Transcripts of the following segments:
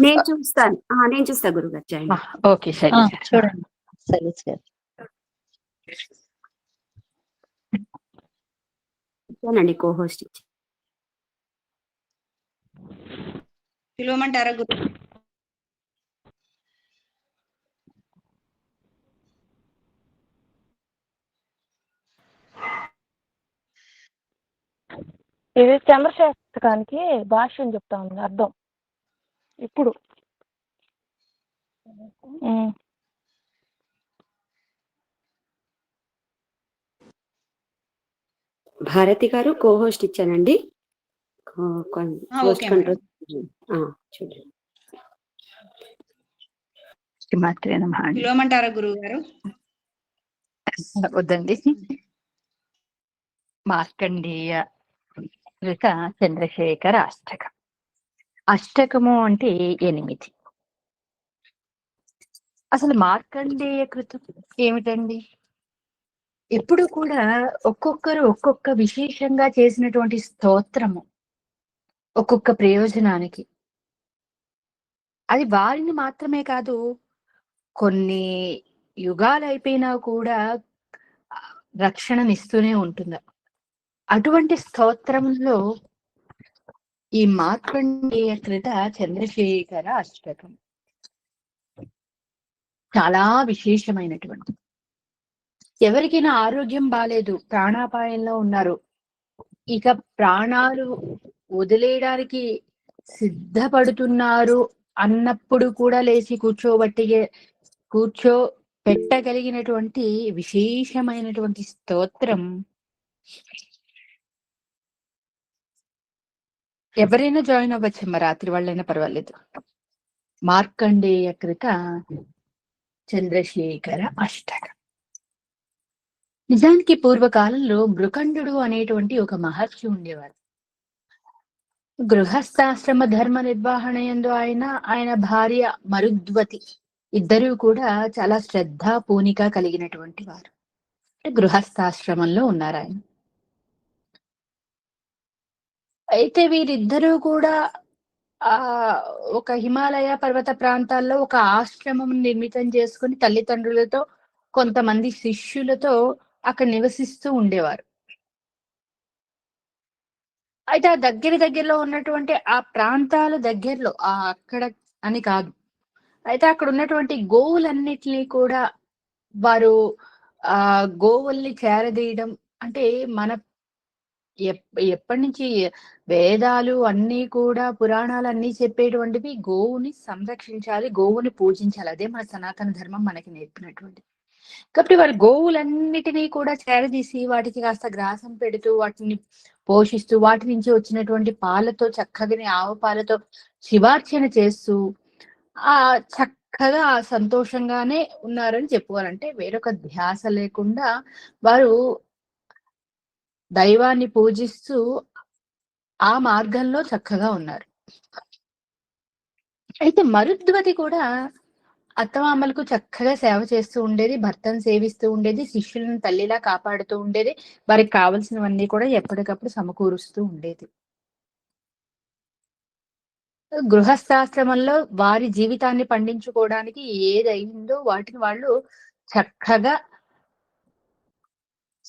నేను చూస్తాను. ఆ, నేను చూస్తా గురుగారు జాయిన్ ఓకే సరే చూడండి. శైలజ్ గారు ఇచ్చానండి కో హోస్ట్ ఇచ్చి. పిలవమంటారా గురు? ఇది చంద్రశేఖరానికి భాష్యం చెప్తా ఉంది అర్థం. ఇప్పుడు. భారతి గారు కో హోస్ట్ ఇచ్చానండి హోస్ట్ కంట్రోల్ చూడండి. పిలవమంటారా గురువు గారు వద్దండి. మార్కండేయ చంద్రశేఖర అష్టకం. అష్టకము అంటే ఎనిమిది. అసలు మార్కండేయ కృతం ఏమిటండి? ఎప్పుడు కూడా ఒక్కొక్కరు ఒక్కొక్క విశేషంగా చేసినటువంటి స్తోత్రము ఒక్కొక్క ప్రయోజనానికి. అది వారిని మాత్రమే కాదు కొన్ని యుగాలు అయిపోయినా కూడా రక్షణనిస్తూనే ఉంటుంది? అటువంటి స్తోత్రంలో ఈ మార్కండేయ కృత చంద్రశేఖర అష్టకం. చాలా విశేషమైనటువంటి ఎవరికైనా ఆరోగ్యం బాగాలేదు ప్రాణాపాయంలో ఉన్నారు ఇక ప్రాణాలు వదిలేయడానికి సిద్ధపడుతున్నారు అన్నప్పుడు కూడా లేచి కూర్చోబట్టి కూర్చో పెట్టగలిగినటువంటి విశేషమైనటువంటి స్తోత్రం. ఎవరైనా జాయిన్ అవ్వచ్చమ్మ రాత్రి వాళ్ళైనా పర్వాలేదు. మార్కండేయ కృత చంద్రశేఖర అష్టక. నిజానికి పూర్వకాలంలో మృకండు అనేటువంటి ఒక మహర్షి ఉండేవారు గృహస్థాశ్రమ ధర్మ నిర్వహణ యందు ఆయన ఆయన భార్య మరుద్వతి ఇద్దరూ కూడా చాలా శ్రద్ధ పూనిక కలిగినటువంటి వారు. అంటే గృహస్థాశ్రమంలో ఉన్నారు ఆయన. అయితే వీరిద్దరూ కూడా ఆ ఒక హిమాలయ పర్వత ప్రాంతాల్లో ఒక ఆశ్రమం నిర్మితం చేసుకుని తల్లిదండ్రులతో కొంతమంది శిష్యులతో అక్కడ నివసిస్తూ ఉండేవారు. అయితే ఆ దగ్గర దగ్గరలో ఉన్నటువంటి ఆ ప్రాంతాల దగ్గరలో ఆ అక్కడ అని కాదు. అయితే అక్కడ ఉన్నటువంటి గోవులన్నిటినీ కూడా వారు ఆ గోవుల్ని చేరదీయడం అంటే మన ఎప్పటి నుంచి వేదాలు అన్నీ కూడా పురాణాలు అన్నీ చెప్పేటువంటివి గోవుని సంరక్షించాలి గోవుని పూజించాలి. అదే మన సనాతన ధర్మం మనకి నేర్పినటువంటి కాబట్టి వారి గోవులన్నిటినీ కూడా చేరదీసి వాటికి కాస్త గ్రాసం పెడుతూ వాటిని పోషిస్తూ వాటి నుంచి వచ్చినటువంటి పాలతో చక్కగాని ఆవు పాలతో శివార్చన చేస్తూ ఆ చక్కగా సంతోషంగానే ఉన్నారని చెప్పుకోవాలంటే వేరొక ధ్యాస లేకుండా వారు దైవాన్ని పూజిస్తూ ఆ మార్గంలో చక్కగా ఉన్నారు. అయితే మరుద్వతి కూడా అత్తమామలకు చక్కగా సేవ చేస్తూ ఉండేది భర్తను సేవిస్తూ ఉండేది శిష్యులను తల్లిలా కాపాడుతూ ఉండేది వారికి కావలసినవన్నీ కూడా ఎప్పటికప్పుడు సమకూరుస్తూ ఉండేది. గృహస్థాశ్రమంలో వారి జీవితాన్ని పండించుకోవడానికి ఏదైందో వాటిని వాళ్ళు చక్కగా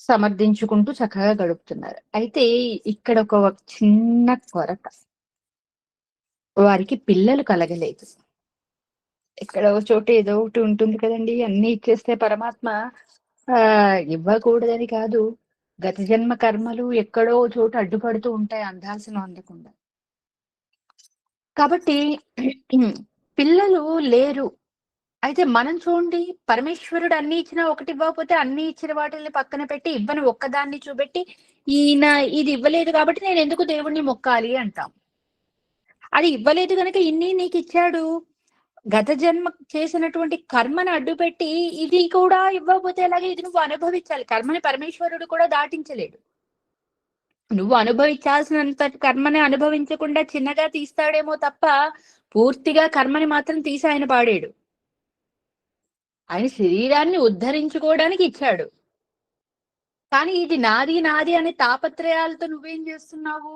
సమర్థించుకుంటూ చక్కగా గడుపుతున్నారు. అయితే ఇక్కడ ఒక చిన్న కొరత. వారికి పిల్లలు కలగలేదు. ఇక్కడ ఒక చోట ఏదో ఒకటి ఉంటుంది కదండి అన్ని ఇచ్చేస్తే పరమాత్మ ఆ ఇవ్వకూడదని కాదు. గత జన్మ కర్మలు ఎక్కడో చోటు చోట అడ్డుపడుతూ ఉంటాయి అందాల్సిన అందకుండా. కాబట్టి పిల్లలు లేరు. అయితే మనం చూడండి పరమేశ్వరుడు అన్ని ఇచ్చినా ఒకటి ఇవ్వకపోతే అన్ని ఇచ్చిన వాటిని పక్కన పెట్టి ఇవ్వని ఒక్కదాన్ని చూపెట్టి ఈయన ఇది ఇవ్వలేదు కాబట్టి నేను ఎందుకు దేవుణ్ణి మొక్కాలి అంటాం. అది ఇవ్వలేదు కనుక ఇన్ని నీకు ఇచ్చాడు. గత జన్మ చేసినటువంటి కర్మను అడ్డుపెట్టి ఇది కూడా ఇవ్వకపోతే ఎలాగే ఇది నువ్వు అనుభవించాలి. కర్మని పరమేశ్వరుడు కూడా దాటించలేడు. నువ్వు అనుభవించాల్సినంత కర్మని అనుభవించకుండా చిన్నగా తీస్తాడేమో తప్ప పూర్తిగా కర్మని మాత్రం తీసి ఆయన పాడాడు. ఆయన శరీరాన్ని ఉద్ధరించుకోవడానికి ఇచ్చాడు. కానీ ఇది నాది నాది అనే తాపత్రయాలతో నువ్వేం చేస్తున్నావు?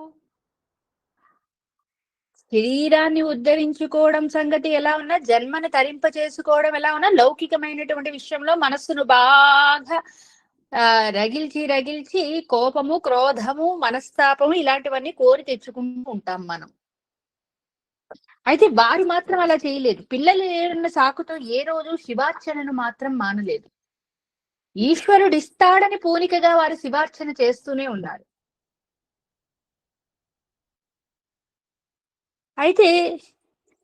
శరీరాన్ని ఉద్ధరించుకోవడం సంగతి ఎలా ఉన్నా జన్మను తరింప చేసుకోవడం ఎలా ఉన్నా లౌకికమైనటువంటి విషయంలో మనస్సును బాగా రగిల్చి రగిల్చి కోపము క్రోధము మనస్తాపము ఇలాంటివన్నీ కోరి తెచ్చుకుంటూ ఉంటాం మనం. అయితే వారు మాత్రం అలా చేయలేదు. పిల్లలు ఏడున్న సాకుతో ఏ రోజు శివార్చనను మాత్రం మానలేదు. ఈశ్వరుడు ఇస్తాడని పూనికగా వారు శివార్చన చేస్తూనే ఉన్నారు. అయితే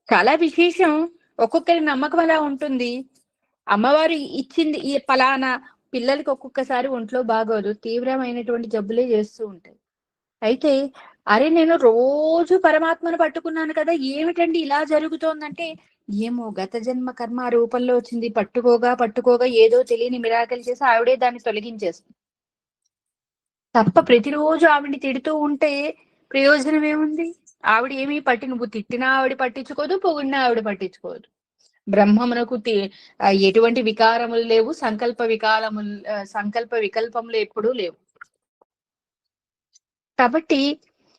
చాలా విశేషం ఒక్కొక్కరి నమ్మకం అలా ఉంటుంది. అమ్మవారు ఇచ్చింది ఈ పలానా పిల్లలకి ఒక్కొక్కసారి ఒంట్లో బాగోదు తీవ్రమైనటువంటి జబ్బులే చేస్తూ ఉంటాయి. అయితే అరే నేను రోజు పరమాత్మను పట్టుకున్నాను కదా ఏమిటండి ఇలా జరుగుతోందంటే? ఏమో గత జన్మ కర్మ ఆ రూపంలో వచ్చింది. పట్టుకోగా పట్టుకోగా ఏదో తెలియని మిరాకలు చేసి ఆవిడే దాన్ని తొలగించేస్తుంది. తప్ప ప్రతిరోజు ఆవిడ్ని తిడుతూ ఉంటే ప్రయోజనం ఏముంది? ఆవిడ ఏమీ పట్టి నువ్వు తిట్టినా ఆవిడ పట్టించుకోదు పొగిడినా ఆవిడ పట్టించుకోదు. బ్రహ్మమునకు ఎటువంటి వికారములు లేవు సంకల్ప వికారములు సంకల్ప వికల్పములు ఎప్పుడూ లేవు. కాబట్టి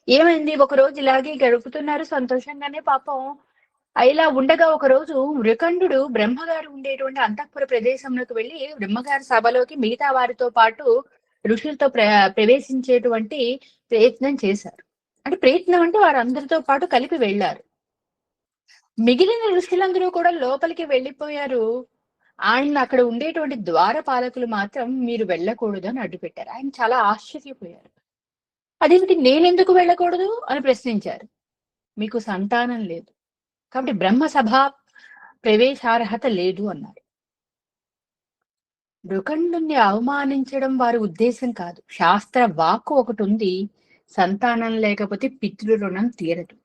ఏమైంది? ఒక రోజు ఇలాగే గడుపుతున్నారు సంతోషంగానే పాపం. ఇలా ఉండగా ఒక రోజు మృకండు బ్రహ్మగారు ఉండేటువంటి అంతఃపుర ప్రదేశంలోకి వెళ్ళి బ్రహ్మగారి సభలోకి మిగతా వారితో పాటు ఋషులతో ప్ర ప్రవేశించేటువంటి ప్రయత్నం చేశారు. అంటే ప్రయత్నం అంటే వారందరితో పాటు కలిపి వెళ్ళారు. మిగిలిన ఋషులందరూ కూడా లోపలికి వెళ్ళిపోయారు. ఆయన అక్కడ ఉండేటువంటి ద్వారపాలకులు మాత్రం మీరు వెళ్ళకూడదు అని అడ్డుపెట్టారు. ఆయన చాలా ఆశ్చర్యపోయారు. అదేమిటి నేనెందుకు వెళ్ళకూడదు అని ప్రశ్నించారు. మీకు సంతానం లేదు. కాబట్టి బ్రహ్మ సభ ప్రవేశార్హత లేదు అన్నారు. మృకండుని అవమానించడం వారి ఉద్దేశం కాదు. శాస్త్ర వాక్కు ఒకటి ఉంది సంతానం లేకపోతే పితృ రుణం తీరదు.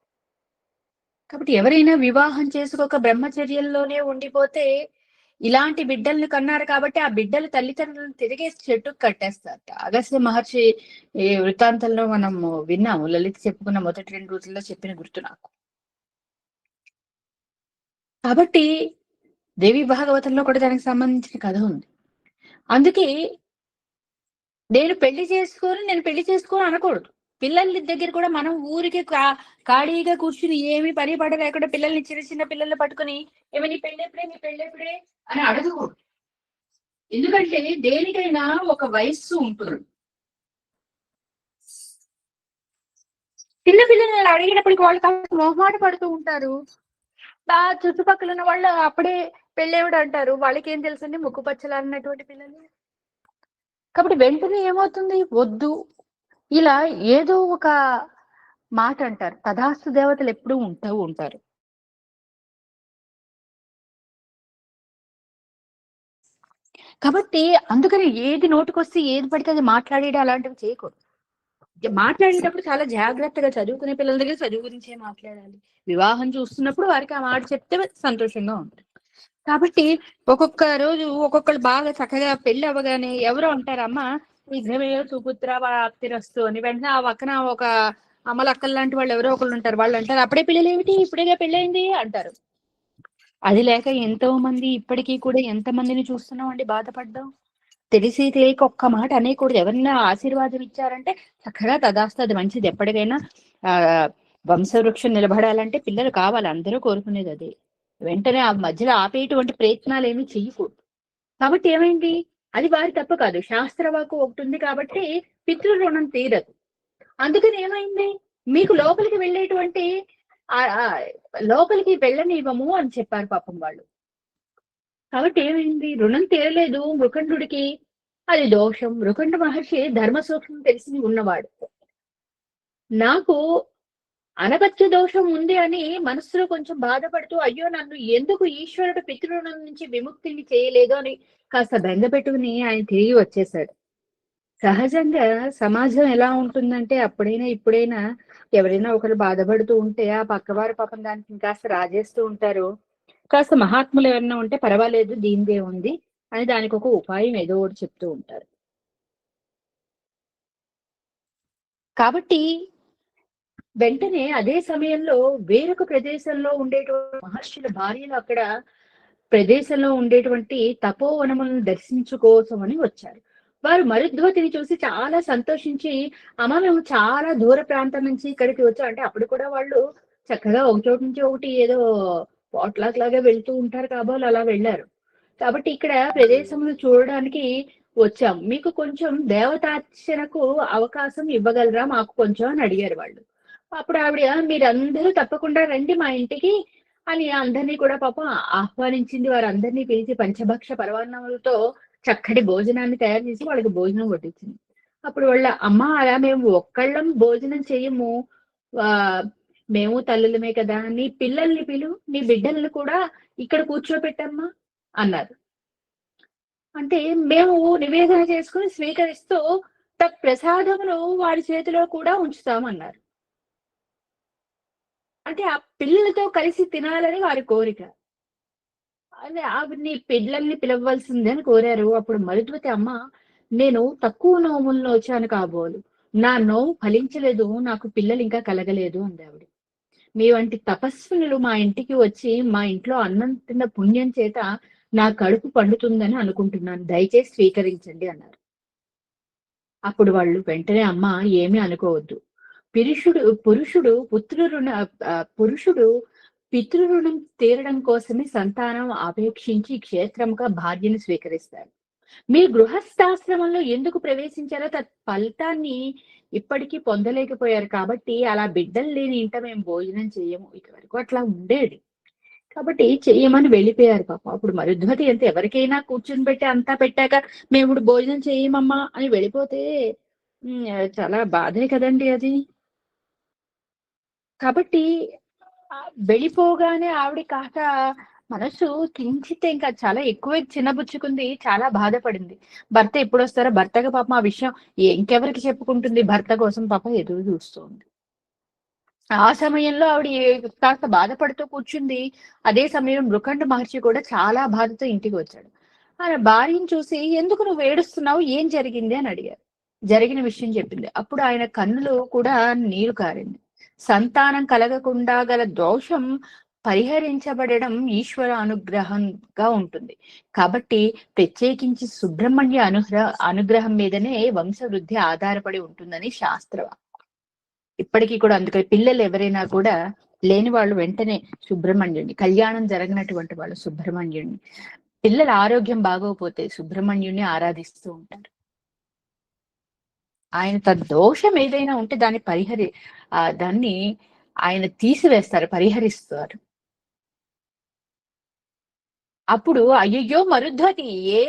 కాబట్టి ఎవరైనా వివాహం చేసుకోక బ్రహ్మచర్యంలోనే ఉండిపోతే ఇలాంటి బిడ్డల్ని కన్నారు కాబట్టి ఆ బిడ్డలు తల్లిదండ్రులను తిరిగి చెట్టు కట్టేస్తారట. అగస్త్య మహర్షి ఈ వృత్తాంతంలో మనం విన్నాము. లలిత చెప్పుకున్న మొదటి రెండు రోజుల్లో చెప్పిన గుర్తు నాకు. కాబట్టి దేవి భాగవతంలో కూడా దానికి సంబంధించిన కథ ఉంది. అందుకే నేను పెళ్ళి చేసుకొని నేను పెళ్ళి చేసుకొని అనకూడదు. పిల్లల దగ్గర కూడా మనం ఊరికి కా- ఖాళీగా కూర్చుని ఏమి పని పడ లేకుండా పిల్లల్ని చిన్న చిన్న పిల్లల్ని పట్టుకుని ఏమైనా నీ పెళ్ళెప్పుడే నీ పెళ్ళెప్పుడే అని అడగకూడదు. ఎందుకంటే దేనికైనా ఒక వయస్సు ఉంటుంది. చిన్న పిల్లలు అలా వాళ్ళు కాస్త మొహమాట పడుతూ ఉంటారు. ఆ చుట్టుపక్కల ఉన్న వాళ్ళు అప్పుడే పెళ్ళేవిడు అంటారు. వాళ్ళకి ఏం తెలుసండి ముక్కు పచ్చలు అన్నటువంటి పిల్లలు? కాబట్టి వెంటనే ఏమవుతుంది? వద్దు. ఇలా ఏదో ఒక మాట అంటారు. తదాస్తు దేవతలు ఎప్పుడూ ఉంటూ ఉంటారు. కాబట్టి అందుకని ఏది నోటికొస్తే ఏది పడితే అది మాట్లాడేయడం అలాంటివి చేయకూడదు. మాట్లాడేటప్పుడు చాలా జాగ్రత్తగా చదువుకునే పిల్లల దగ్గర చదువు గురించే మాట్లాడాలి. వివాహం చూస్తున్నప్పుడు వారికి ఆ మాట చెప్తే సంతోషంగా ఉంటుంది. కాబట్టి ఒక్కొక్క రోజు ఒక్కొక్కరు బాగా చక్కగా పెళ్ళి అవ్వగానే ఎవరో అంటారు నిజమే సుపుత్ర ప్రాప్తిరస్తు అని వెంటనే ఆ పక్కన ఒక అమలక్కలు లాంటి వాళ్ళు ఎవరో ఒకళ్ళు ఉంటారు. వాళ్ళు అంటారు అప్పుడే పిల్లలు ఏమిటి? ఇప్పుడేగా పెళ్ళైంది అంటారు. అది లేక ఎంతో మంది ఇప్పటికీ కూడా ఎంత మందిని చూస్తున్నాం అండి? బాధపడ్డాం తెలిసి తెలియక ఒక్క మాట అనేకూడదు. ఎవరైనా ఆశీర్వాదం ఇచ్చారంటే చక్కగా తదాస్తది. మంచిది. ఎప్పటికైనా ఆ వంశవృక్షం నిలబడాలంటే పిల్లలు కావాలి. అందరూ కోరుకునేది అదే. వెంటనే ఆ మధ్యలో ఆపేటువంటి ప్రయత్నాలు ఏమీ చెయ్యకూడదు. కాబట్టి ఏమైంది? అది వారి తప్పు కాదు. శాస్త్రవాకు ఒకటి ఉంది కాబట్టి పితృ రుణం తీరదు. అందుకని ఏమైంది? మీకు లోపలికి వెళ్ళేటువంటి లోపలికి వెళ్ళనివ్వము అని చెప్పారు పాపం వాళ్ళు. కాబట్టి ఏమైంది? రుణం తీరలేదు మృఖండుడికి. అది దోషం. మృకండ మహర్షి ధర్మ సూక్ష్మం తెలిసి ఉన్నవాడు. నాకు అనగత్య దోషం ఉంది అని మనసులో కొంచెం బాధపడుతూ అయ్యో నన్ను ఎందుకు ఈశ్వరుడు పితృణం నుంచి విముక్తిని చేయలేదు అని కాస్త బెంగ పెట్టుకుని ఆయన తిరిగి వచ్చేశాడు. సహజంగా సమాజం ఎలా ఉంటుందంటే అప్పుడైనా ఇప్పుడైనా ఎవరైనా ఒకరు బాధపడుతూ ఉంటే ఆ పక్కవారు పాపం దానికి కాస్త రాజేస్తూ ఉంటారు. కాస్త మహాత్ములు ఎవరైనా ఉంటే పర్వాలేదు దీనిదే ఉంది అని దానికి ఒక ఉపాయం ఏదో ఒకటి చెప్తూ ఉంటారు. కాబట్టి వెంటనే అదే సమయంలో వేరొక ప్రదేశంలో ఉండేటువంటి మహర్షుల భార్యలు అక్కడ ప్రదేశంలో ఉండేటువంటి తపోవనములను దర్శించుకోసమని వచ్చారు. వారు మరుద్వతిని చూసి చాలా సంతోషించి అమ్మ మేము చాలా దూర ప్రాంతం నుంచి ఇక్కడికి వచ్చాం. అంటే అప్పుడు కూడా వాళ్ళు చక్కగా ఒక చోటు నుంచి ఒకటి ఏదో పోట్లాక్ లాగా వెళ్తూ ఉంటారు కాబోలు అలా వెళ్ళారు. కాబట్టి ఇక్కడ ప్రదేశమును చూడడానికి వచ్చాం. మీకు కొంచెం దేవతార్చనకు అవకాశం ఇవ్వగలరా? మాకు కొంచెం అని అడిగారు వాళ్ళు. అప్పుడు ఆవిడ మీరందరూ తప్పకుండా రండి మా ఇంటికి అని అందరినీ కూడా పాపం ఆహ్వానించింది. వారందరినీ పిలిచి పంచభక్ష పరమాన్నములతో చక్కటి భోజనాన్ని తయారు చేసి వాళ్ళకి భోజనం వడ్డించింది. అప్పుడు వాళ్ళ అమ్మ అలా మేము ఒక్కళ్ళం భోజనం చేయము. మేము తల్లులమే కదా. నీ పిల్లల్ని పిలు నీ బిడ్డల్ని కూడా ఇక్కడ కూర్చోబెట్టమ్మా అన్నారు. అంటే మేము నివేదన చేసుకుని స్వీకరిస్తూ తత్ ప్రసాదమును వారి చేతిలో కూడా ఉంచుతామన్నారు. అంటే ఆ పిల్లలతో కలిసి తినాలని వారి కోరిక. అదే ఆవిడ్ని పిల్లల్ని పిలవలసిందే అని కోరారు. అప్పుడు మరుద్వతి అమ్మ నేను తక్కువ నోముల్లో వచ్చాను కాబోలు. నా నోవు ఫలించలేదు. నాకు పిల్లలు ఇంకా కలగలేదు అంది ఆవిడ మీ వంటి తపస్వినులు మా ఇంటికి వచ్చి మా ఇంట్లో అన్నం తిన్న పుణ్యం చేత నా కడుపు పండుతుందని అనుకుంటున్నాను. దయచేసి స్వీకరించండి అన్నారు. అప్పుడు వాళ్ళు వెంటనే అమ్మ ఏమీ అనుకోవద్దు. పురుషుడు పురుషుడు పుత్రురుణ పురుషుడు పితృరుణం తీరడం కోసమే సంతానం అపేక్షించి క్షేత్రంగా భార్యను స్వీకరిస్తారు మీరు గృహస్థాశ్రమంలో ఎందుకు ప్రవేశించారో తత్ ఫలితాన్ని ఇప్పటికీ పొందలేకపోయారు కాబట్టి అలా బిడ్డలు లేని ఇంట మేము భోజనం చేయము. ఇటువరకు అట్లా ఉండేది. కాబట్టి చెయ్యమని వెళ్ళిపోయారు పాప. అప్పుడు మరుద్వతి అంతే ఎవరికైనా కూర్చుని పెట్టి అంతా పెట్టాక మేము ఇప్పుడు భోజనం చేయమమ్మా అని వెళ్ళిపోతే చాలా బాధే కదండి అది. కాబట్టి వెళ్ళిపోగానే ఆవిడ కాక మనసు కించితే ఇంకా చాలా ఎక్కువ చిన్నబుచ్చుకుంది చాలా బాధపడింది. భర్త ఎప్పుడు వస్తారో భర్తగా పాపం ఆ విషయం ఇంకెవరికి చెప్పుకుంటుంది? భర్త కోసం పాప ఎదురు చూస్తుంది. ఆ సమయంలో ఆవిడ ఏ- కాస్త బాధపడుతూ కూర్చుంది. అదే సమయం మృఖండ మహర్షి కూడా చాలా బాధతో ఇంటికి వచ్చాడు. ఆయన భార్యను చూసి ఎందుకు నువ్వు ఏడుస్తున్నావు? ఏం జరిగింది? అని అడిగారు. జరిగిన విషయం చెప్పింది. అప్పుడు ఆయన కన్నులు కూడా నీరు కారింది. సంతానం కలగకుండా గల దోషం పరిహరించబడడం ఈశ్వర అనుగ్రహంగా ఉంటుంది. కాబట్టి ప్రత్యేకించి సుబ్రహ్మణ్య అనుగ్రహ అనుగ్రహం మీదనే వంశవృద్ధి ఆధారపడి ఉంటుందని శాస్త్ర ఇప్పటికీ కూడా అందుకని పిల్లలు ఎవరైనా కూడా లేని వాళ్ళు వెంటనే సుబ్రహ్మణ్యుడిని కళ్యాణం జరగనటువంటి వాళ్ళు సుబ్రహ్మణ్యుడిని పిల్లల ఆరోగ్యం బాగోకపోతే సుబ్రహ్మణ్యుడిని ఆరాధిస్తూ ఉంటారు. ఆయన తన దోషం ఏదైనా ఉంటే దాన్ని పరిహరి ఆ దాన్ని ఆయన తీసివేస్తారు పరిహరిస్తారు. అప్పుడు అయ్యయ్యో మరుధ్వతి ఏ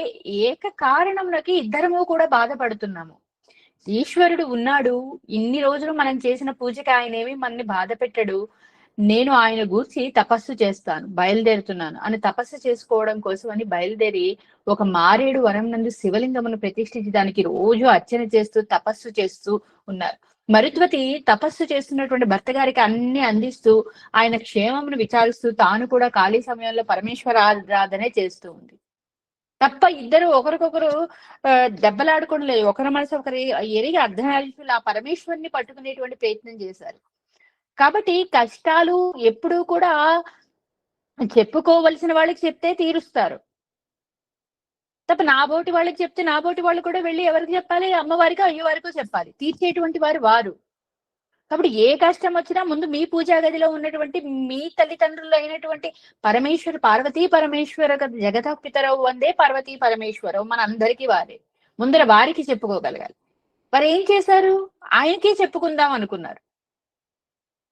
ఏక కారణంలోకి ఇద్దరము కూడా బాధపడుతున్నాము. ఈశ్వరుడు ఉన్నాడు ఇన్ని రోజులు మనం చేసిన పూజకి ఆయన ఏమి మనని బాధ పెట్టడు నేను ఆయన గూర్చి తపస్సు చేస్తాను బయలుదేరుతున్నాను అని తపస్సు చేసుకోవడం కోసం అని బయలుదేరి ఒక మారేడు వనం నందు శివలింగమును ప్రతిష్ఠించి దానికి రోజు అర్చన చేస్తూ తపస్సు చేస్తూ ఉన్నారు. మరుద్వతి తపస్సు చేస్తున్నటువంటి భర్త గారికి అన్ని అందిస్తూ ఆయన క్షేమమును విచారిస్తూ తాను కూడా ఖాళీ సమయంలో పరమేశ్వరారాధనే చేస్తూ ఉంది. తప్ప ఇద్దరు ఒకరికొకరు ఆ, దెబ్బలాడుకోవడం లేదు. ఒకరి మనసు ఒకరి ఎరిగి అర్ధనారీషులు ఆ పరమేశ్వరుని పట్టుకునేటువంటి ప్రయత్నం చేశారు. కాబట్టి కష్టాలు ఎప్పుడూ కూడా చెప్పుకోవలసిన వాళ్ళకి చెప్తే తీరుస్తారు. తప్ప నాబోటి వాళ్ళకి చెప్తే నా బోటి వాళ్ళు కూడా వెళ్ళి ఎవరికి చెప్పాలి? అమ్మవారికి అయ్యవారికో చెప్పాలి. తీర్చేటువంటి వారు వారు. కాబట్టి ఏ కష్టం వచ్చినా ముందు మీ పూజా గదిలో ఉన్నటువంటి మీ తల్లిదండ్రులు అయినటువంటి పరమేశ్వర పార్వతీ పరమేశ్వర జగత పితరవు వందే పార్వతీ పరమేశ్వరవు మన అందరికీ వారే. ముందర వారికి చెప్పుకోగలగాలి. వారు ఏం చేశారు? ఆయనకే చెప్పుకుందాం అనుకున్నారు.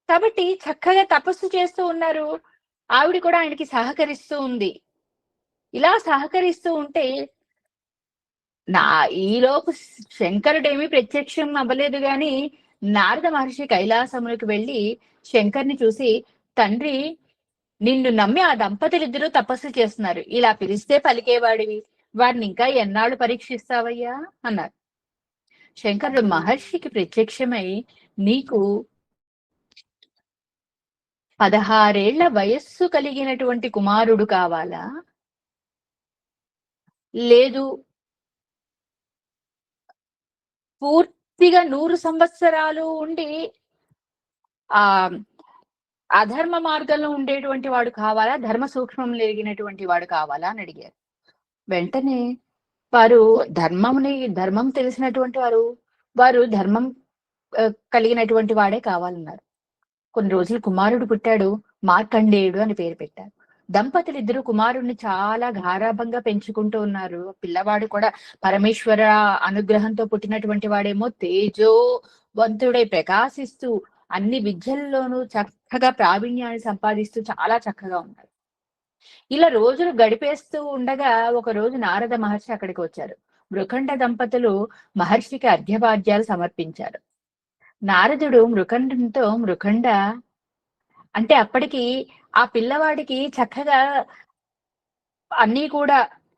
కాబట్టి చక్కగా తపస్సు చేస్తూ ఉన్నారు. ఆవిడ కూడా ఆయనకి సహకరిస్తూ ఉంది. ఇలా సహకరిస్తూ ఉంటే నా ఈలోపు శంకరుడేమి ప్రత్యక్షం అవ్వలేదు గాని నారద మహర్షి కైలాసములకు వెళ్ళి శంకర్ని చూసి తండ్రి నిన్ను నమ్మి ఆ దంపతులిద్దరూ తపస్సు చేస్తున్నారు. ఇలా పిలిస్తే పలికేవాడివి. వారిని ఇంకా ఎన్నాళ్ళు పరీక్షిస్తావయ్యా? అన్నారు. శంకరుడు మహర్షికి ప్రత్యక్షమై నీకు పదహారేళ్ళ వయస్సు కలిగినటువంటి కుమారుడు కావాలా? లేదు. పూర్తిగా నూరు సంవత్సరాలు ఉండి ఆ అధర్మ మార్గంలో ఉండేటువంటి వాడు కావాలా? ధర్మ సూక్ష్మం లేగినటువంటి వాడు కావాలా? అని అడిగారు. వెంటనే వారు ధర్మముని ధర్మం తెలిసినటువంటి వారు వారు ధర్మం కలిగినటువంటి వాడే కావాలన్నారు. కొన్ని రోజులు కుమారుడు పుట్టాడు మార్కండేయుడు అని పేరు పెట్టారు. దంపతులు ఇద్దరు కుమారుడిని చాలా గారాభంగా పెంచుకుంటూ ఉన్నారు. పిల్లవాడు కూడా పరమేశ్వర అనుగ్రహంతో పుట్టినటువంటి వాడేమో తేజోవంతుడై ప్రకాశిస్తూ అన్ని విద్యల్లోనూ చక్కగా ప్రావీణ్యాన్ని సంపాదిస్తూ చాలా చక్కగా ఉన్నారు. ఇలా రోజులు గడిపేస్తూ ఉండగా ఒక రోజు నారద మహర్షి అక్కడికి వచ్చారు. మృఖండ దంపతులు మహర్షికి అర్ఘ్యపాద్యాలు సమర్పించారు. నారదుడు మృఖండంతో మృఖండ. అంటే అప్పటికి ఆ పిల్లవాడికి చక్కగా అన్నీ కూడా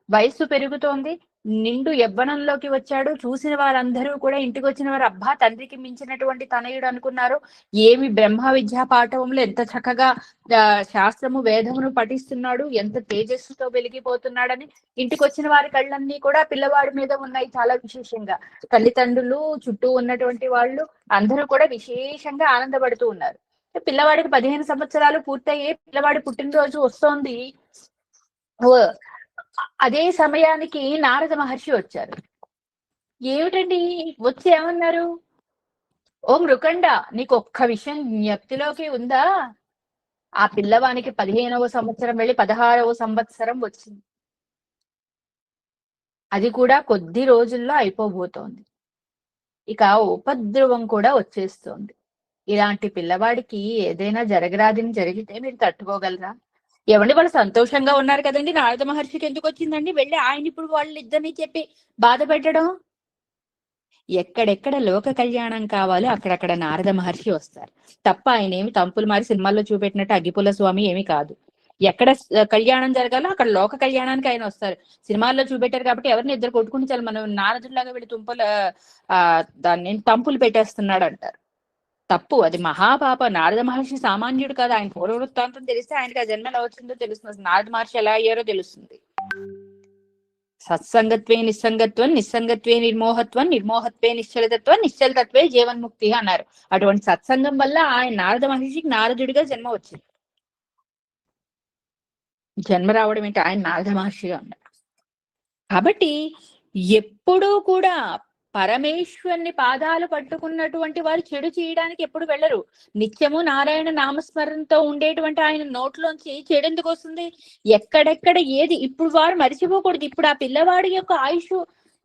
వయస్సు పెరుగుతోంది. నిండు యవ్వనంలోకి వచ్చాడు. చూసిన వారందరూ కూడా ఇంటికి వచ్చిన వారు అబ్బా తండ్రికి మించినటువంటి తనయుడు అనుకున్నారు. ఏమి బ్రహ్మ విద్యా పాఠవంలో ఎంత చక్కగా శాస్త్రము వేదమును పఠిస్తున్నాడు. ఎంత తేజస్సుతో వెలిగిపోతున్నాడని. ఇంటికి వచ్చిన వారి కళ్ళన్నీ కూడా పిల్లవాడి మీద ఉన్నాయి చాలా విశేషంగా. తల్లిదండ్రులు చుట్టూ ఉన్నటువంటి వాళ్ళు అందరూ కూడా విశేషంగా ఆనందపడుతూ ఉన్నారు. పిల్లవాడికి పదిహేను సంవత్సరాలు పూర్తయ్యే పిల్లవాడి పుట్టినరోజు వస్తోంది. ఓ, అదే సమయానికి నారద మహర్షి వచ్చారు. ఏమిటండి? వచ్చి ఏమన్నారు? ఓ మృకండ నీకు ఒక్క విషయం జ్ఞప్తిలోకి ఉందా? ఆ పిల్లవానికి పదిహేనవ సంవత్సరం వెళ్ళి పదహారవ సంవత్సరం వచ్చింది. అది కూడా కొద్ది రోజుల్లో అయిపోబోతోంది. ఇక ఉపద్రవం కూడా వచ్చేస్తోంది. ఇలాంటి పిల్లవాడికి ఏదైనా జరగరాదని జరిగితే మీరు తట్టుకోగలరా? ఏమండి వాళ్ళు సంతోషంగా ఉన్నారు కదండి. నారద మహర్షికి ఎందుకు వచ్చిందండి? వెళ్ళి ఆయన ఇప్పుడు వాళ్ళు ఇద్దరిని చెప్పి బాధ పెట్టడం. ఎక్కడెక్కడ లోక కళ్యాణం కావాలో అక్కడక్కడ నారద మహర్షి వస్తారు. తప్ప ఆయన ఏమి తంపులు మారి సినిమాల్లో చూపెట్టినట్టు అగ్గిపుల్ల స్వామి ఏమి కాదు. ఎక్కడ కళ్యాణం జరగాలో అక్కడ లోక కళ్యాణానికి ఆయన వస్తారు. సినిమాల్లో చూపెట్టారు కాబట్టి ఎవరిని ఇద్దరు కొట్టుకుని చాలు. మనం నారదులాగా వీళ్ళు తుంపలు ఆ దాన్ని తంపులు పెట్టేస్తున్నాడు అంటారు తప్పు. అది మహాపాప. నారద మహర్షి సామాన్యుడు కాదు. ఆయన పూర్వవృత్తాంతం తెలిస్తే ఆయనకి ఆ జన్మ ఎలా వచ్చిందో తెలుస్తుంది. నారద మహర్షి ఎలా అయ్యారో తెలుస్తుంది. సత్సంగత్వే నిస్సంగత్వం నిస్సంగత్వే నిర్మోహత్వం నిర్మోహత్వే నిశ్చలతత్వం నిశ్చలతత్వే జీవన్ముక్తి అన్నారు. అటువంటి సత్సంగం వల్ల ఆయన నారద మహర్షికి నారదుడిగా జన్మ వచ్చింది. జన్మ రావడం ఏంటి? ఆయన నారద మహర్షిగా ఉన్నారు. కాబట్టి ఎప్పుడూ కూడా పరమేశ్వరుని పాదాలు పట్టుకున్నటువంటి వారు చెడు చేయడానికి ఎప్పుడు వెళ్ళరు. నిత్యము నారాయణ నామస్మరణతో ఉండేటువంటి ఆయన నోట్లోంచి చెడు ఎందుకు వస్తుంది? ఎక్కడెక్కడ ఏది ఇప్పుడు వారు మర్చిపోకూడదు. ఇప్పుడు ఆ పిల్లవాడి యొక్క ఆయుష్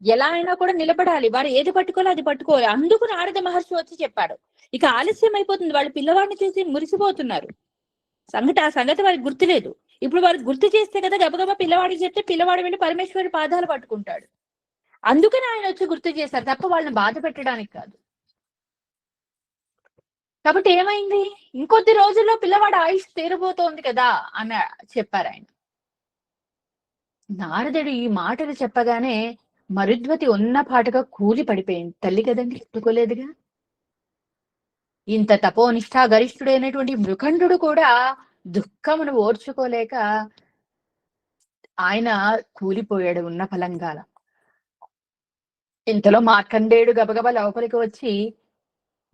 ఎలా అయినా కూడా నిలబడాలి. వారు ఏది పట్టుకోవాలో అది పట్టుకోవాలి. అందుకు నారద మహర్షి వచ్చి చెప్పాడు. ఇక ఆలస్యం అయిపోతుంది. వాళ్ళు పిల్లవాడిని చూసి మురిసిపోతున్నారు. సంగతి ఆ సంగతి వారికి గుర్తులేదు. ఇప్పుడు వారికి గుర్తు చేస్తే కదా గబగబా పిల్లవాడికి చెప్తే పిల్లవాడు వెళ్ళి పరమేశ్వరి పాదాలు పట్టుకుంటాడు. అందుకని ఆయన వచ్చి గుర్తు చేశారు తప్ప వాళ్ళని బాధ పెట్టడానికి కాదు. కాబట్టి ఏమైంది? ఇంకొద్ది రోజుల్లో పిల్లవాడు ఆయుష్ తీరబోతోంది కదా అని చెప్పారు ఆయన. నారదుడు ఈ మాటలు చెప్పగానే మరుద్వతి ఉన్న పాటగా కూలి పడిపోయింది. తల్లి కదండి ఎత్తుకోలేదుగా ఇంత తపోనిష్ఠా గరిష్ఠుడైనటువంటి మృఖండు కూడా దుఃఖమును ఓర్చుకోలేక ఆయన కూలిపోయాడు ఉన్న ఫలంగాల. ఇంతలో మార్కండేయుడు గబగబా లోపలికి వచ్చి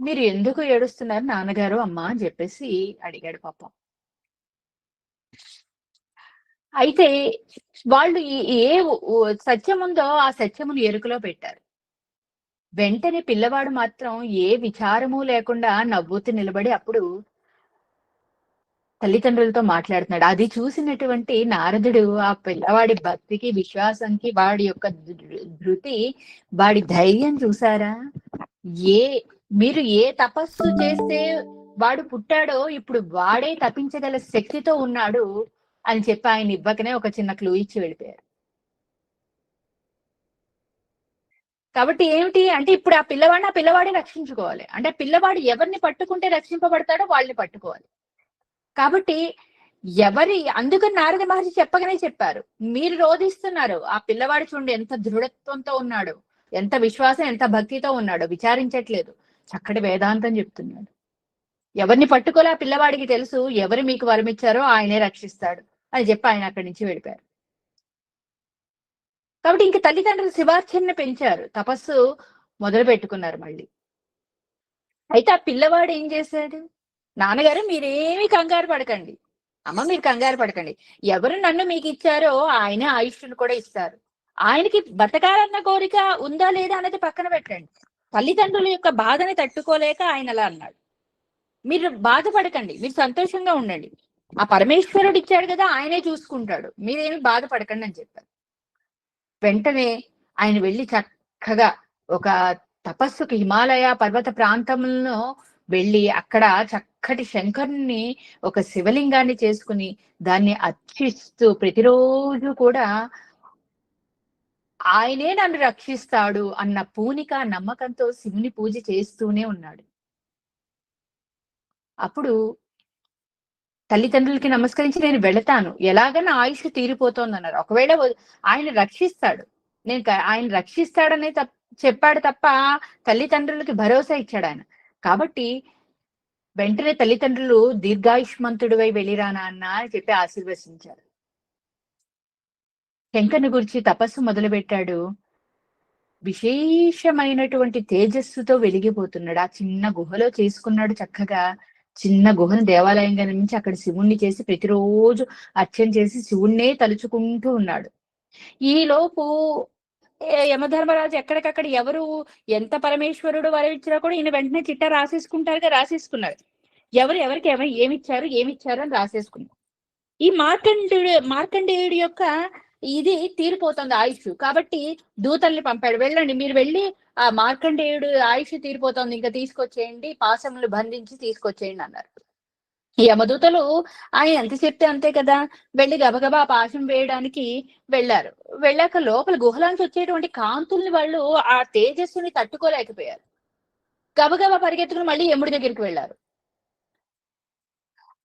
మీరు ఎందుకు ఏడుస్తున్నారు నాన్నగారు అమ్మా? అని చెప్పేసి అడిగాడు పాపం. అయితే వాళ్ళు ఏ సత్యం ఉందో ఆ సత్యమును ఎరుకలో పెట్టారు. వెంటనే పిల్లవాడు మాత్రం ఏ విచారము లేకుండా నవ్వుతూ నిలబడి అప్పుడు తల్లిదండ్రులతో మాట్లాడుతున్నాడు. అది చూసినటువంటి నారదుడు ఆ పిల్లవాడి భక్తికి విశ్వాసంకి వాడి యొక్క ధృతి వాడి ధైర్యం చూసారా? ఏ మీరు ఏ తపస్సు చేస్తే వాడు పుట్టాడో ఇప్పుడు వాడే తప్పించగల శక్తితో ఉన్నాడు అని చెప్పి ఆయన ఇవ్వకనే ఒక చిన్న క్లూ ఇచ్చి వెళ్ళిపోయారు. కాబట్టి ఏమిటి అంటే ఇప్పుడు ఆ పిల్లవాడిని ఆ పిల్లవాడిని రక్షించుకోవాలి. అంటే పిల్లవాడు ఎవరిని పట్టుకుంటే రక్షింపబడతాడో వాళ్ళని పట్టుకోవాలి. కాబట్టి ఎవరి అందుకని నారద మహర్షి చెప్పగానే చెప్పారు మీరు రోధిస్తున్నారు ఆ పిల్లవాడు చూడండి ఎంత దృఢత్వంతో ఉన్నాడు ఎంత విశ్వాసం ఎంత భక్తితో ఉన్నాడు విచారించట్లేదు చక్కటి వేదాంతం చెప్తున్నాడు. ఎవరిని పట్టుకోలే ఆ పిల్లవాడికి తెలుసు ఎవరు మీకు వరమిచ్చారో ఆయనే రక్షిస్తాడు అని చెప్పి ఆయన అక్కడి నుంచి వెళ్ళిపోయారు. కాబట్టి ఇంక తల్లిదండ్రులు శివార్చనని పెంచారు తపస్సు మొదలు పెట్టుకున్నారు మళ్ళీ. అయితే ఆ పిల్లవాడు ఏం చేశాడు? నాన్నగారు మీరేమి కంగారు పడకండి. అమ్మ మీరు కంగారు పడకండి. ఎవరు నన్ను మీకు ఇచ్చారో ఆయనే ఆయుష్ను కూడా ఇస్తారు. ఆయనకి బతకాలన్న కోరిక ఉందా లేదా అనేది పక్కన పెట్టండి. తల్లిదండ్రుల యొక్క బాధని తట్టుకోలేక ఆయన అలా అన్నాడు. మీరు బాధపడకండి. మీరు సంతోషంగా ఉండండి. ఆ పరమేశ్వరుడు ఇచ్చాడు కదా ఆయనే చూసుకుంటాడు. మీరేమి బాధపడకండి అని చెప్పారు. వెంటనే ఆయన వెళ్ళి చక్కగా ఒక తపస్సుకి హిమాలయ పర్వత ప్రాంతంలో వెళ్ళి అక్కడ చక్కటి శంకరుని ఒక శివలింగాన్ని చేసుకుని దాన్ని అర్చిస్తూ ప్రతిరోజు కూడా ఆయనే నన్ను రక్షిస్తాడు అన్న పూనిక నమ్మకంతో శివుని పూజ చేస్తూనే ఉన్నాడు. అప్పుడు తల్లిదండ్రులకి నమస్కరించి నేను వెళతాను. ఎలాగైనా ఆయుష్ తీరిపోతోంది అన్నారు ఒకవేళ ఆయన రక్షిస్తాడు. నేను ఆయన రక్షిస్తాడనే తప్ప చెప్పాడు తప్ప తల్లిదండ్రులకి భరోసా ఇచ్చాడు ఆయన. కాబట్టి వెంటనే తల్లిదండ్రులు దీర్ఘాయుష్మంతుడివై వెళ్ళిరా నాన్న అని చెప్పి ఆశీర్వదించారు. శంకర్ని గురించి తపస్సు మొదలుపెట్టాడు. విశేషమైనటువంటి తేజస్సుతో వెలిగిపోతున్నాడు. ఆ చిన్న గుహలో చేసుకున్నాడు చక్కగా. చిన్న గుహను దేవాలయంగా నిర్మించి అక్కడ శివుణ్ణి చేసి ప్రతిరోజు అర్చన చేసి శివుణ్ణే తలుచుకుంటూ ఉన్నాడు. ఈ లోపు యమధర్మరాజు ఎక్కడికక్కడ ఎవరు ఎంత పరమేశ్వరుడు వరవిచ్చినా కూడా ఈయన వెంటనే చిట్టా రాసేసుకుంటారుగా రాసేసుకున్నారు. ఎవరు ఎవరికి ఎవరు ఏమిచ్చారు ఏమిచ్చారు అని రాసేసుకున్నారు. ఈ మార్కండేయుడు మార్కండేయుడి యొక్క ఇది తీరిపోతుంది ఆయుష్. కాబట్టి దూతల్ని పంపాడు. వెళ్ళండి మీరు వెళ్ళి ఆ మార్కండేయుడు ఆయుష్ తీరిపోతుంది ఇంకా తీసుకొచ్చేయండి పాశములు బంధించి తీసుకొచ్చేయండి అన్నారు. యమదూతలు ఆయన ఎంత చెప్తే అంతే కదా. వెళ్ళి గబగబా పాశం వేయడానికి వెళ్ళారు. వెళ్ళాక లోపల గుహలోంచి వచ్చేటువంటి కాంతుల్ని వాళ్ళు ఆ తేజస్సుని తట్టుకోలేకపోయారు. గబగబా పరిగెత్తుకుని మళ్ళీ యముడి దగ్గరికి వెళ్ళారు.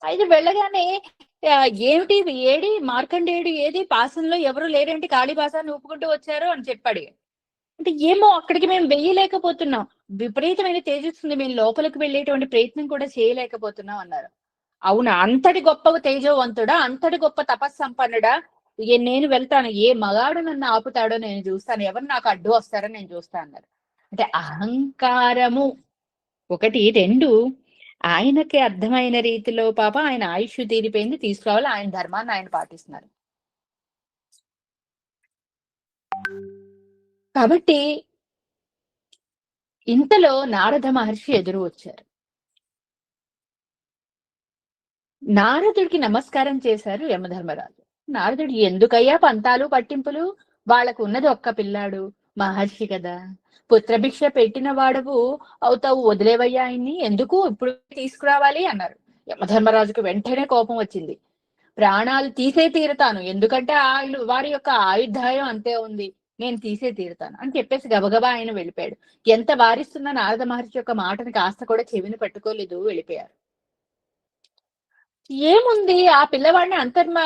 అయితే వెళ్ళగానే ఏమిటి ఏడి? మార్కండేయుడు ఏది? పాసంలో ఎవరు లేరేంటి? కాళీపాసాన్ని ఊపుకుంటూ వచ్చారు అని చెప్పాడు అంటే ఏమో అక్కడికి మేము వెయ్యలేకపోతున్నాం. విపరీతమైన తేజస్సుంది మేము లోపలికి వెళ్ళేటువంటి ప్రయత్నం కూడా చేయలేకపోతున్నాం అన్నారు. అవునా? అంతటి గొప్ప తేజవంతుడా? అంతటి గొప్ప తపస్సంపన్నుడా? నేను వెళ్తాను. ఏ మగాడు నన్ను ఆపుతాడో నేను చూస్తాను. ఎవరు నాకు అడ్డు వస్తారో నేను చూస్తాను అన్నారు. అంటే అహంకారము ఒకటి రెండు. ఆయనకి అర్థమైన రీతిలో పాప ఆయన ఆయుష్ తీరిపోయింది. తీసుకురావాలి. ఆయన ధర్మాన్ని ఆయన పాటిస్తున్నారు. కాబట్టి ఇంతలో నారద మహర్షి ఎదురు వచ్చారు. నారదుడికి నమస్కారం చేశారు యమధర్మరాజు. నారదుడు ఎందుకయ్యా పంతాలు పట్టింపులు? వాళ్ళకు ఉన్నది ఒక్క పిల్లాడు మహర్షి కదా. పుత్రభిక్ష పెట్టిన వాడవు అవుతావు వదిలేవయ్యా ఆయన్ని. ఎందుకు ఇప్పుడు తీసుకురావాలి అన్నారు. యమధర్మరాజుకు వెంటనే కోపం వచ్చింది. ప్రాణాలు తీసే తీరుతాను. ఎందుకంటే ఆయన వారి యొక్క ఆయుధాయం అంతే ఉంది. నేను తీసే తీరుతాను అని చెప్పేసి గబగబా ఆయన వెళ్ళిపోయాడు. ఎంత వారిస్తున్న నారద మహర్షి యొక్క మాటని కాస్త కూడా చెవిని పట్టుకోలేదు వెళ్ళిపోయారు. ఏముంది? ఆ పిల్లవాడిని అంతర్మ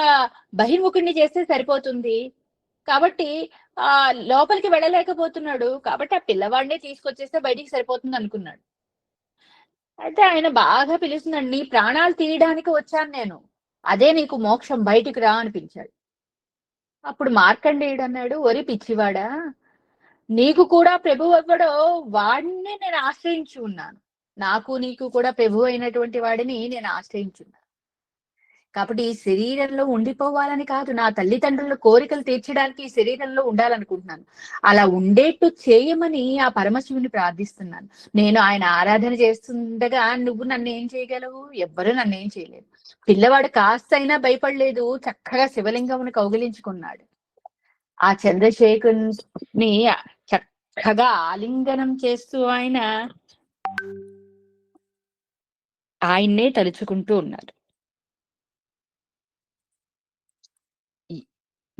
బహిర్ముఖుడిని చేస్తే సరిపోతుంది. కాబట్టి ఆ లోపలికి వెళ్ళలేకపోతున్నాడు. కాబట్టి ఆ పిల్లవాడినే తీసుకొచ్చేస్తే బయటికి సరిపోతుంది అనుకున్నాడు. అయితే ఆయన బాగా పిలుస్తున్నాడు నీ ప్రాణాలు తీయడానికి వచ్చాను నేను. అదే నీకు మోక్షం. బయటికి రా అనిపించాడు. అప్పుడు మార్కండేయుడు అన్నాడు ఒరి పిచ్చివాడా నీకు కూడా ప్రభు ఎవ్వడో వాడిని నేను ఆశ్రయించి ఉన్నాను. నాకు నీకు కూడా ప్రభు అయినటువంటి వాడిని నేను ఆశ్రయించున్నాను. కాబట్టి ఈ శరీరంలో ఉండిపోవాలని కాదు నా తల్లిదండ్రుల కోరికలు తీర్చడానికి ఈ శరీరంలో ఉండాలనుకుంటున్నాను. అలా ఉండేట్టు చేయమని ఆ పరమశివుని ప్రార్థిస్తున్నాను. నేను ఆయన ఆరాధన చేస్తుండగా నువ్వు నన్ను ఏం చేయగలవు? ఎవ్వరూ నన్ను ఏం చేయలేదు పిల్లవాడు కాస్త అయినా భయపడలేదు చక్కగా శివలింగమును కౌగిలించుకున్నాడు. ఆ చంద్రశేఖరుని చక్కగా ఆలింగనం చేస్తూ ఆయన ఆయన్నే తలుచుకుంటూ ఉన్నారు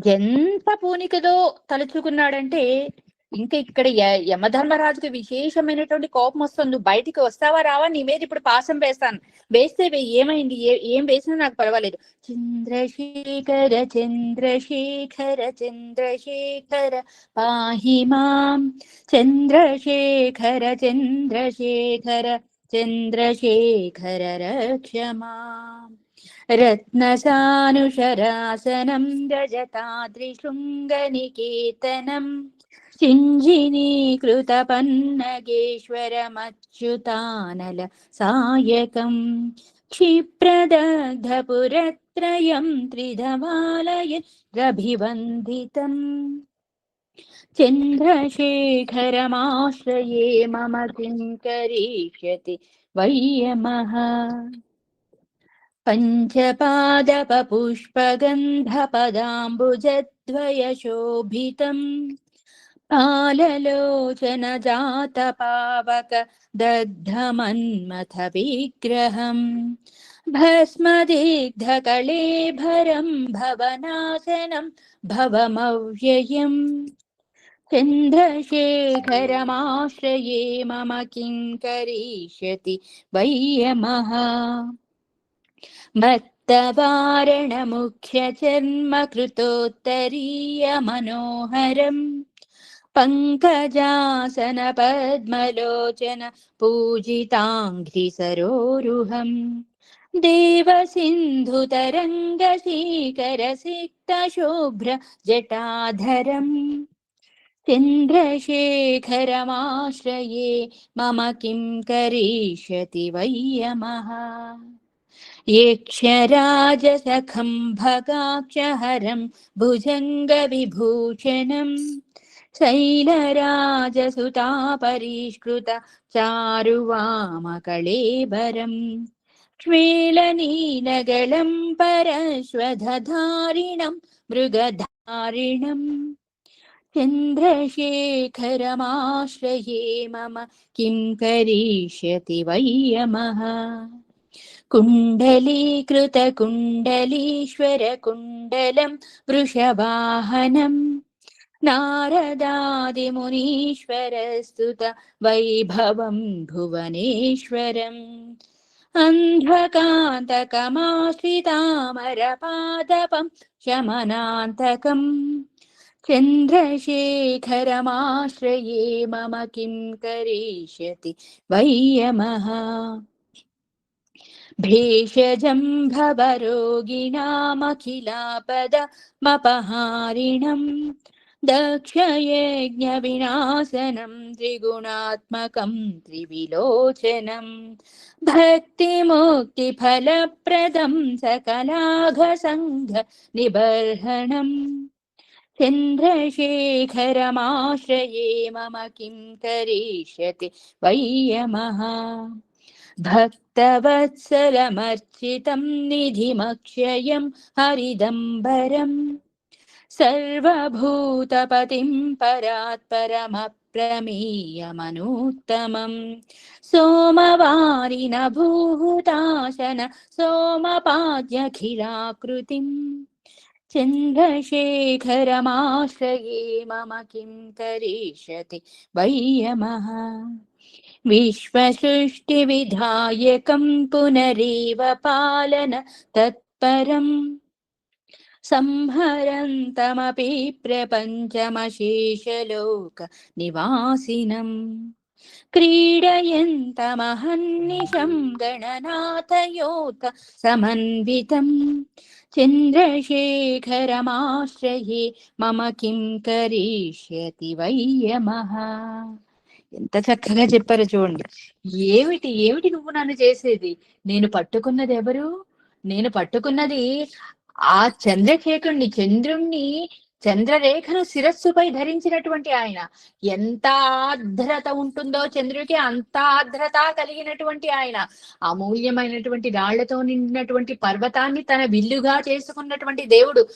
ఎంత పూనికదో తలుచుకున్నాడంటే ఇంకా ఇక్కడ య- యమధర్మరాజుకి విశేషమైనటువంటి కోపం వస్తుంది. బయటికి వస్తావా రావా? నీ మీద ఇప్పుడు పాసం వేస్తాను. వేస్తే వే- ఏమైంది? ఏ- ఏం వేసినా నాకు పర్వాలేదు. చంద్రశేఖర చంద్రశేఖర చంద్రశేఖర పాహి మాం. చంద్రశేఖర చంద్రశేఖర చంద్రశేఖర రక్షమాం रत्नसानुशरासनं रजताद्रिशृङ्गनिकेतनम् शिञ्जिनीकृतपन्नगेश्वरमच्युतानल सायकम् क्षिप्रदग्धपुरत्रयं त्रिधमालय रभिवन्दितम् चन्द्रशेखरमाश्रये मम किं करिष्यति वै यमः? पञ्चपादपपुष्पगन्धपदाम्बुजद्वयशोभितम्। आललोचनजातपावक दग्धमन्मथविग्रहम् भस्मदीग्धकलेभरम् भवनासनम् भवमव्ययम्। चन्द्रशेखरमाश्रये मम किं करिष्यति वै यमः मत्तवारणमुख्यचर्मकृतोत्तरीयमनोहरम् पङ्कजासनपद्मलोचन पूजिताङ्घ्रिसरोरुहम्। देवसिन्धुतरङ्गशीकरसिक्तशुभ्र जटाधरम् चन्द्रशेखरमाश्रये मम किं करिष्यति वय्यमः यक्षराजसखं भगाक्षहरं भुजङ्गविभूषणम् शैलराजसुतापरिष्कृत चारुवामकळेबरम् श्वेलनीलगलं परश्वधधारिणं मृगधारिणम् चन्द्रशेखरमाश्रये मम किं करिष्यति वय्यमः कुण्डलीकृतकुण्डलीश्वरकुण्डलं वृषवाहनम् नारदादिमुनीश्वरस्तुत वैभवं भुवनेश्वरम्। अन्ध्रकान्तकमाश्रितामरपादपं शमनान्तकम्। चन्द्रशेखरमाश्रये मम किं करिष्यति वय्यमः भेषजं भवरोगिणामखिलापदमपहारिणम् दक्षयज्ञविनाशनं त्रिगुणात्मकं त्रिविलोचनम् भक्तिमुक्तिफलप्रदं सकलाघसङ्घ निबर्हणम् चन्द्रशेखरमाश्रये मम किं करिष्यति वय्यमः भक्तवत्सलमर्चितं निधिमक्षयं हरिदम्बरम्। सर्वभूतपतिं परात्परमप्रमेयमनूत्तमम् सोमवारिन भूताशन सोमपाद्यखिलाकृतिम् चन्द्रशेखरमाश्रये मम किं करिष्यति वय्यमः विश्वसृष्टिविधायकं पुनरेव पालन तत्परम् संहरन्तमपि प्रपञ्चमशेषलोकनिवासिनम्। क्रीडयन्तमहन्निशं गणनाथयोत समन्वितम् चन्द्रशेखरमाश्रये मम किं करिष्यति वै यमः। ఎంత చక్కగా చెప్పారో చూడండి. ఏమిటి ఏమిటి నువ్వు నన్ను చేసేది? నేను పట్టుకున్నది ఎవరు? నేను పట్టుకున్నది ఆ చంద్రశేఖరుణ్ణి చంద్రుణ్ణి చంద్రరేఖను శిరస్సుపై ధరించినటువంటి ఆయన. ఎంత ఆర్ద్రత ఉంటుందో చంద్రుడికి అంత ఆర్ద్రత కలిగినటువంటి ఆయన. అమూల్యమైనటువంటి రాళ్ళతో నిండినటువంటి పర్వతాన్ని తన విల్లుగా చేసుకున్నటువంటి దేవుడు